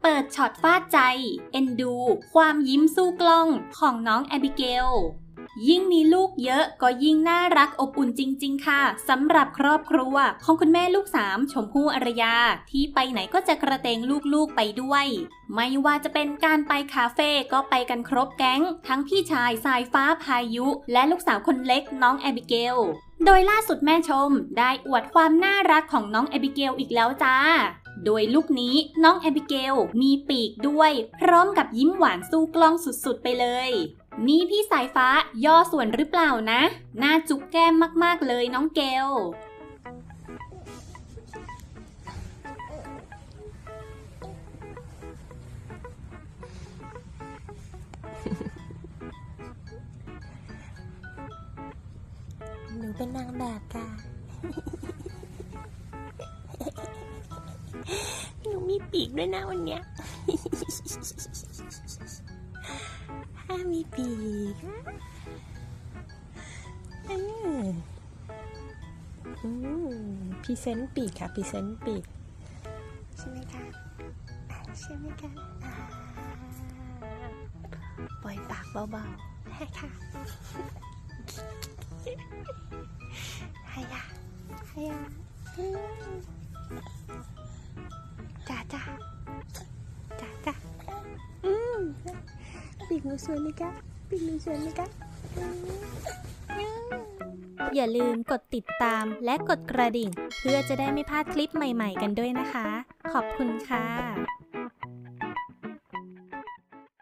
เปิดช็อตฟาดใจ เอ็นดู ความยิ้มสู้กล้องของน้องแอบิเกล ยิ่งมีลูกเยอะก็ยิ่งน่ารักอบอุ่นจริง ๆ ค่ะสำหรับครอบครัวของคุณแม่ลูกสามชมพู่อารยา ที่ไปไหนก็จะกระเตงลูกๆไปด้วย ไม่ว่าจะเป็นการไปคาเฟ่ก็ไปกันครบแก๊ง ทั้งพี่ชายสายฟ้าพายุ และลูกสาวคนเล็กน้องแอบิเกลโดยล่าสุดแม่ชมได้อวดความน่ารักของน้องแอบิเกลอีกแล้วจ้า โดยลูกนี้น้องแอบิเกลมีปีกด้วย พร้อมกับยิ้มหวานสู้กล้องสุดๆไปเลย นี่พี่สายฟ้าย่อส่วนหรือเปล่านะ หน้าจุกแก้มมากๆเลยน้องเกล หนูเป็นนางแบบค่ะ หนูมีปีกด้วยนะวันเนี้ย มีปีกเอออืมพรีเซนต์ปีกค่ะพรีเซนต์ปีก ใช่ไหมคะใช่ไหมคะปล่อยปากเบาๆให้ค่ะให้ยะให้ยะ หนูสวยไหมคะปีกหนูสวยไหมคะอืมอืมอย่าลืมกดติดตามและกดกระดิ่ง เพื่อจะได้ไม่พลาดคลิปใหม่ ๆ กันด้วยนะคะ ขอบคุณค่ะ